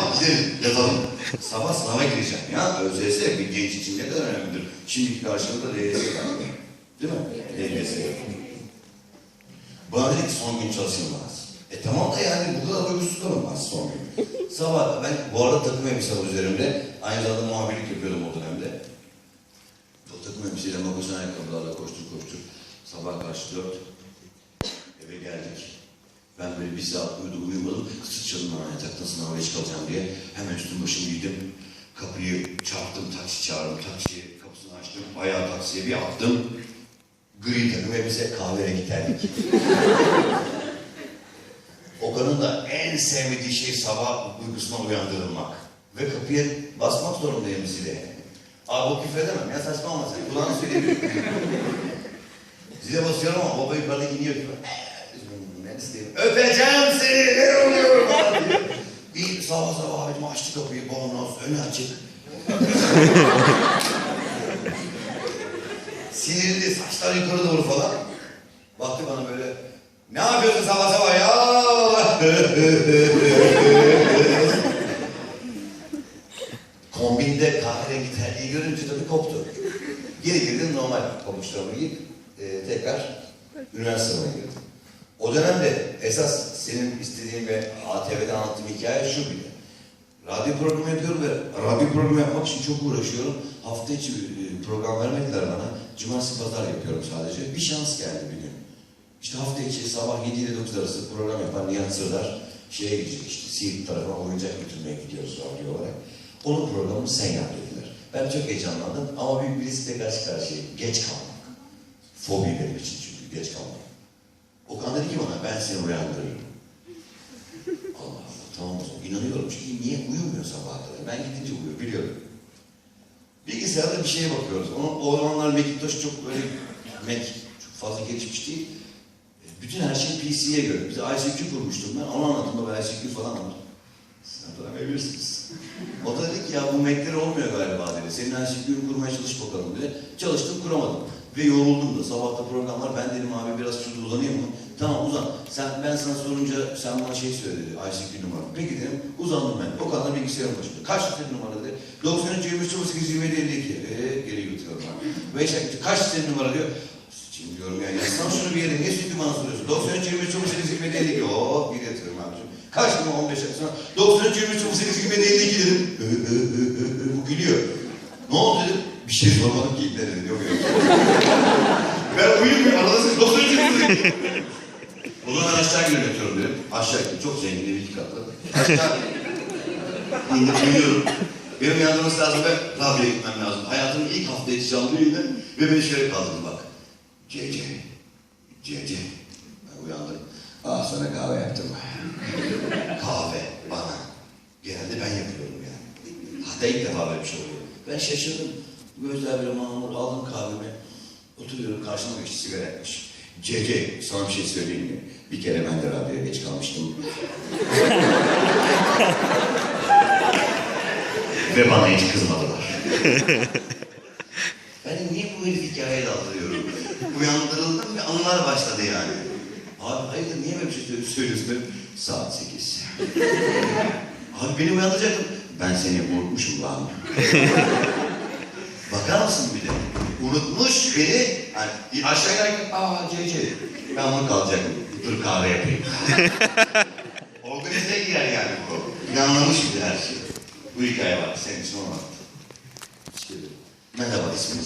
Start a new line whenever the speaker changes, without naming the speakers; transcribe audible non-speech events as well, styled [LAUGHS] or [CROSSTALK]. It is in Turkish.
Hadi gidelim, yatalım. Sabah sınava gireceğim ya. ÖSS bir genç için ne kadar önemlidir. Şimdiki karşılığında LYS var. Değil mi? LYS. Bana dedi son gün çalışılmaz. E tamam da yani bu kadar uykusuz kalınmaz son gün. Sabah ben bu arada takım elbise var üzerimde. Aynı zamanda muhabirlik yapıyordum o dönemde. O takım elbiseyle magazin ayakkabılarla koştur koştur. Sabah karşı dört. Eve geldik. Ben böyle bir saat uyudum uyumadım. Sıçradım hemen yataktan sınava geç kalacağım diye. Hemen üstüm başımı giydim. Kapıyı çarptım, taksi çağırdım. Taksi kapısını açtım. Ayağı taksiye bir attım. Gri takım elbise kahverengi terlik. [LAUGHS] Okan'ın da en sevmediği şey sabah uykusuna uyandırılmak. Ve kapıya basmak zorundayım zile. Abi o küfredemem ya saçmalama sen. Kulağını söyleyebilirim. [LAUGHS] Zile basıyorum ama baba yukarıda iniyor gibi. İsteyeyim? Öpeceğim seni ne oluyor falan diye. Bir sabah sabah abicim açtı kapıyı bornoz önü açık. Sinirli saçlar yukarı doğru falan. Baktı bana böyle ne yapıyorsun sabah sabah ya? Kombinde kahverengi terliği görünce tabii koptu. Geri girdim normal pabuçlarımı giyip e, tekrar üniversite sınavına girdim. O dönemde esas senin istediğin ve ATV'de anlattığım hikaye şu bile. Radyo programı yapıyorum ve radyo programı yapmak için çok uğraşıyorum. Hafta içi e, program vermediler bana. Cumartesi pazar yapıyorum sadece. Bir şans geldi bir gün. İşte hafta içi sabah 7 ile 9 arası program yapan Nihat Sırdar şeye gidecek işte Siirt tarafına oyuncak götürmeye gidiyoruz radyo olarak. Onun programını sen yap dediler. Ben çok heyecanlandım ama büyük bir riskle karşı karşıyayım. Geç kalmak. Fobi benim için çünkü geç kalmak. Okan dedi ki bana ben seni uyandırırım. Allah Allah tamam o zaman inanıyorum çünkü niye uyumuyor sabaha kadar? Ben gidince uyuyor biliyorum. Bilgisayarda bir şeye bakıyoruz. Onu, o zamanlar Macintosh çok böyle Mac çok fazla gelişmiş değil. Bütün her şey PC'ye göre. Bize ICQ kurmuştum ben. Onu anlattım da ICQ falan anlattım. Siz hatırlamayabilirsiniz. O da dedi ki ya bu Mac'leri olmuyor galiba dedi. Senin ICQ'nu kurmaya çalış bakalım dedi. Çalıştım kuramadım. Ve yoruldum da sabahta programlar ben dedim abi biraz şurada uzanayım mı? Tamam uzan. Sen, ben sana sorunca sen bana şey söyle dedi ICQ numara. Peki dedim uzandım ben. O kadar bilgisayarın başında. Kaç senin numara dedi. 93 23 08 27 52. Eee geri yutuyorum ben. Beş dakika. Kaç senin numara diyor. Şimdi diyorum ya yazsam şunu bir yere niye sürekli bana soruyorsun? 93 23 08 27 52. Oo bir yatıyorum abicim. Kaç gün 15 dakika sonra 93 23 08 27 52 dedim. Ö, ö, ö, ö, bu gülüyor. Ne oldu dedim. Bir şey sormadım ki ibne dedim. Yok yok. ben uyumuyorum. Arada siz 93 23 o zaman aşağı gidiyorum yatıyorum dedim. Aşağı gittim. Çok zengin ev iki katlı. Aşağı [LAUGHS] indim uyuyorum. Benim uyandırması lazım ve radyoya gitmem lazım. Hayatımın ilk hafta içi canlı yayını ve beni şöyle kaldırdı bak. CC. CC. Ben uyandım. Ah sana kahve yaptım. [LAUGHS] kahve bana. Genelde ben yapıyorum yani. Hatta ilk defa böyle bir şey oluyor. Ben şaşırdım. Gözler böyle mamur aldım kahvemi. Oturuyorum karşıma geçti sigara yakmış. CC sana bir şey söyleyeyim mi? Bir kere ben de radyoya geç kalmıştım. [LAUGHS] Ve bana hiç kızmadılar. [LAUGHS] ben niye bu herif hikayeye daldırıyorum? Uyandırıldım ve anılar başladı yani. Abi hayırdır niye böyle bir şey söylüyorsun? Saat sekiz. [LAUGHS] Abi beni uyandıracaktın. Ben seni unutmuşum lan. Bakar mısın bir de? Unutmuş beni. Hani aşağı inerken aa CC. Ben bunu kalacaktım. Dur kahve yapayım. [LAUGHS] Organize girer yani bu. İnanlamış bir her şey. Bu hikaye var. Senin için olmadı. İşte, merhaba isminiz?